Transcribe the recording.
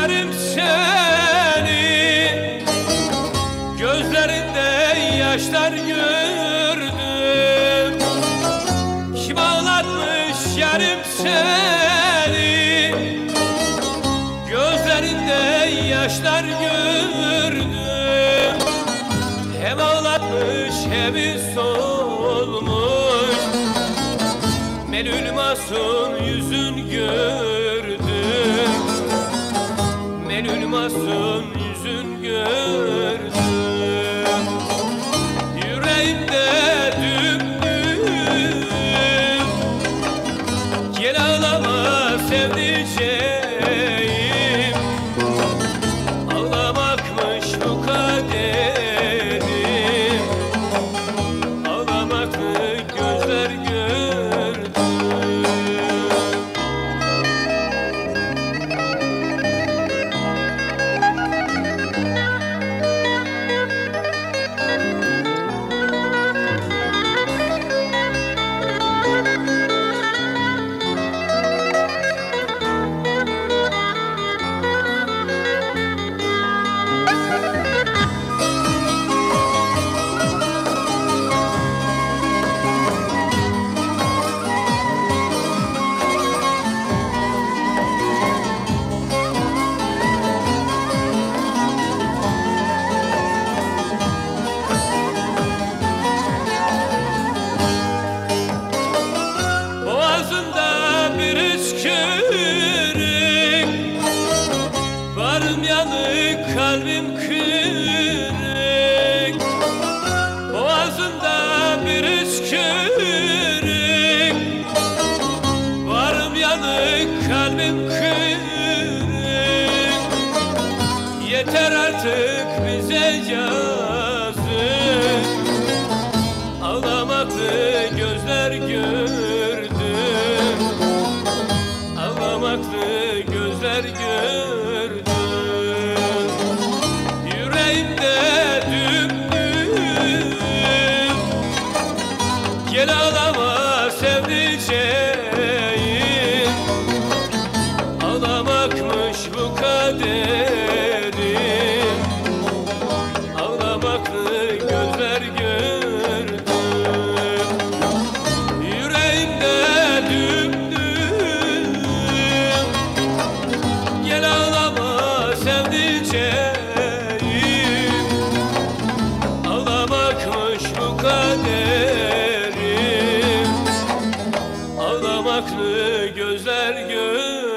yarım seni. Gözlerinde yaşlar gördüm. Kim ağlatmış yarım seni. Gözlerinde yaşlar gördüm. Hem ağlatmış hem solmuş. Melül masum yüzün gördüm Melül kalbim kırık Boğazında bir üskürük Varım yanık kalbim kırık Yeter artık bize yazık. Ağlamaklı gözler gördüm Ağlamaklı gözler gördüm Ağlamaklı gözler gördüm Yüreğimde düm düm Gel ağlama sevdiceğim Ağlamakmış bu kaderim. Ağlamaklı gözler gördüm